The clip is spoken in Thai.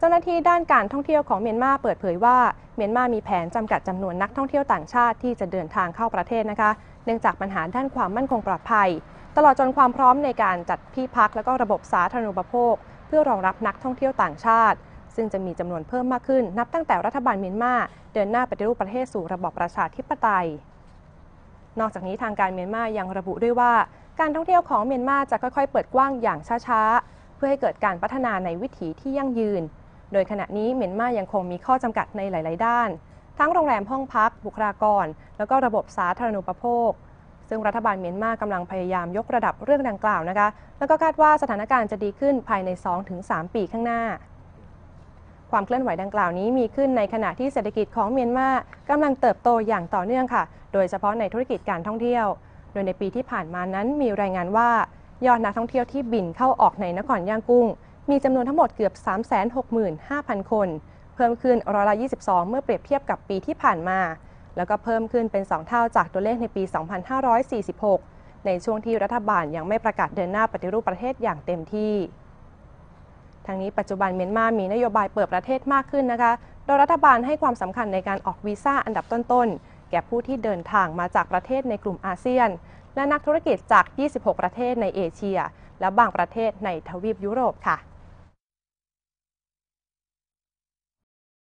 เจ้าหน้าที่ด้านการท่องเที่ยวของเมียนมาเปิดเผยว่าเมียนมามีแผนจำกัดจำนวนนักท่องเที่ยวต่างชาติที่จะเดินทางเข้าประเทศนะคะ เนื่องจากปัญหาด้านความมั่นคงปลอดภัย ตลอดจนความพร้อมในการจัดที่พักและก็ระบบสาธารณูปโภค เพื่อรองรับนักท่องเที่ยวต่างชาติ ซึ่งจะมีจำนวนเพิ่มมากขึ้น นับตั้งแต่รัฐบาลเมียนมาเดินหน้าปฏิรูปประเทศสู่ระบอบประชาธิปไตย นอกจากนี้ทางการเมียนมายังระบุด้วยว่า การท่องเที่ยวของเมียนมาจะค่อยๆ เปิดกว้างอย่างช้าๆเพื่อให้เกิดการพัฒนาในวิถีที่ยั่งยืน โดยขณะนี้เมียนมายังคงมีข้อจำกัดในหลาย ๆ ด้าน ทั้งโรงแรมห้องพัก บุคลากร แล้วก็ระบบสาธารณูปโภค ซึ่งรัฐบาลเมียนมากำลังพยายามยกระดับเรื่องดังกล่าวนะคะ แล้วก็คาดว่าสถานการณ์จะดีขึ้นภายใน 2-3 ปีข้างหน้า ความเคลื่อนไหวดังกล่าวนี้มีขึ้นในขณะที่เศรษฐกิจของเมียนมากำลังเติบโตอย่างต่อเนื่องค่ะ โดยเฉพาะในธุรกิจการท่องเที่ยว โดยในปีที่ผ่านมานั้นมีรายงานว่ายอดนักท่องเที่ยวที่บินเข้าออกในนครย่างกุ้ง มีจำนวนทั้งหมดเกือบ 365,000 คน เพิ่มขึ้นร้อยละ 22 เมื่อเปรียบเทียบกับปีที่ผ่านมา แล้วก็เพิ่มขึ้นเป็น 2 เท่าจากตัวเลขในปี 2546 ในช่วงที่รัฐบาลยังไม่ประกาศเดินหน้าปฏิรูปประเทศอย่างเต็มที่ทางนี้ปัจจุบันเมียนมามีนโยบายเปิดประเทศมากขึ้นนะคะ โดยรัฐบาลให้ความสำคัญในการออกวีซ่าอันดับต้นๆ แก่ผู้ที่เดินทางมาจากประเทศในกลุ่มอาเซียน และนักธุรกิจจาก 26 ประเทศในเอเชีย และบางประเทศในทวีปยุโรปค่ะ